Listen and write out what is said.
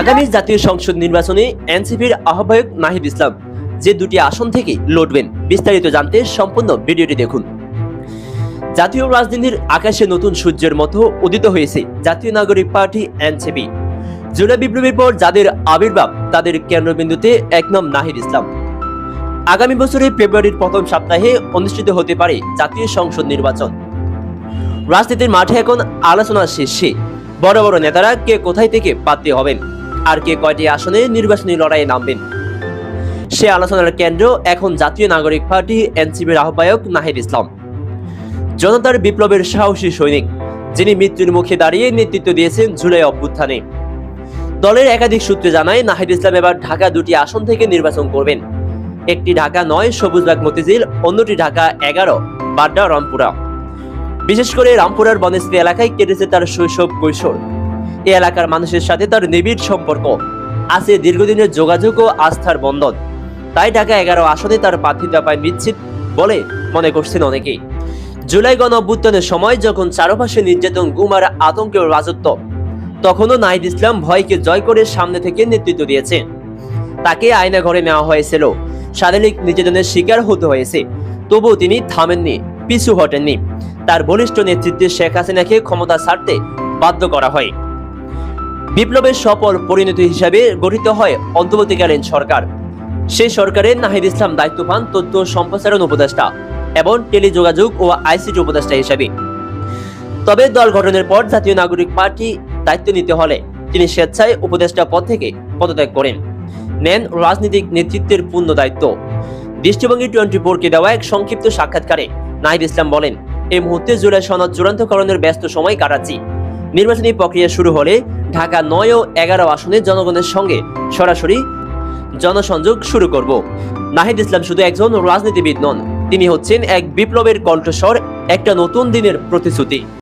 আগামী জাতীয় সংসদ নির্বাচনে এনসিপির আহ্বায়ক নাহিদ ইসলাম যে দুটি আসন থেকে লড়বেন, বিস্তারিত জানতে সম্পূর্ণ ভিডিওটি দেখুন। জাতীয় রাজনীতির আকাশে নতুন সূর্যের মতো উদিত হয়েছে জাতীয় নাগরিক পার্টি এনসিপি। জুলাই বিপ্লবীর পর যাদের আবির্ভাব, তাদের কেন্দ্রবিন্দুতে এক নাম নাহিদ ইসলাম। আগামী বছরের ফেব্রুয়ারির প্রথম সপ্তাহে অনুষ্ঠিত হতে পারে জাতীয় সংসদ নির্বাচন। রাজনীতির মাঠে এখন আলোচনার শীর্ষে বড় বড় নেতারা কে কোথায় থেকে প্রার্থী হবেন? আর কে কয়টি আসনে নির্বাচনী লড়াইয়ে নামবেন? সে আলোচনার কেন্দ্র এখন জাতীয় নাগরিক পার্টি এনসিপির আহ্বায়ক নাহিদ ইসলাম। জনতার বিপ্লবের সাহসী সৈনিক, যিনি মৃত্যুর মুখে দাঁড়িয়ে নেতৃত্ব দিয়েছেন জুলাই অভ্যুত্থানে। দলের একাধিক সূত্রে জানায়, নাহিদ ইসলাম এবার ঢাকা দুটি আসন থেকে নির্বাচন করবেন। একটি ঢাকা নয় সবুজবাগ মতিঝিল, অন্যটি ঢাকা এগারো, বাড্ডা, রংপুরা। বিশেষ করে রামপুরার বনশ্রী এলাকায় কেটেছে তার শৈশব কৈশোর। এ এলাকার মানুষের সাথে তার নিবিড় সম্পর্ক, আছে দীর্ঘদিনের যোগাযোগ ও আস্থার বন্ধন। তাই ঢাকা এগারো আসনে তার প্রার্থিতা পায় নিশ্চিত বলে মনে করছেন অনেকেই। জুলাই গণ অভ্যুত্থানের সময় যখন চারপাশে নির্যাতন গুমার আতঙ্কের রাজত্ব, তখনও নাহিদ ইসলাম ভয়কে জয় করে সামনে থেকে নেতৃত্ব দিয়েছেন। তাকে আয়না ঘরে নেওয়া হয়েছিল। শারীরিক নির্যাতনের শিকার হতে হয়েছে। তবুও তিনি থামেননি, পিছু হটেননি। তার বলিষ্ঠ নেতৃত্বে শেখ হাসিনাকে ক্ষমতা ছাড়তে বাধ্য করা হয়। বিপ্লবের সফল পরিণতি হিসাবে গঠিত হয় অন্তর্বর্তীকালীন সরকার। সেই সরকারে নাহিদ ইসলাম দায়িত্ব পান তথ্য সম্প্রসারণ উপদেষ্টা এবং টেলিযোগাযোগ ও আইসিটি উপদেষ্টা হিসাবে। তবে দল গঠনের পর জাতীয় নাগরিক পার্টি দায়িত্ব নিতে হলে তিনি স্বেচ্ছায় উপদেষ্টা পদ থেকে পদত্যাগ করেন। নেন রাজনৈতিক নেতৃত্বের পূর্ণ দায়িত্ব। দৃষ্টিভঙ্গি টোয়েন্টি ফোরকে দেওয়া এক সংক্ষিপ্ত সাক্ষাৎকারে নাহিদ ইসলাম বলেন এই মুহূর্তে জুলাই সনদ চূড়ান্তকরণের ব্যস্ত সময় কাটাচ্ছি। নির্বাচনী প্রক্রিয়া শুরু হলে ঢাকা নয় ও এগারো আসনে জনগণের সঙ্গে সরাসরি জনসংযোগ শুরু করব। নাহিদ ইসলাম শুধু একজন রাজনীতিবিদ নন, তিনি হচ্ছেন এক বিপ্লবের কণ্ঠস্বর, একটা নতুন দিনের প্রতিশ্রুতি।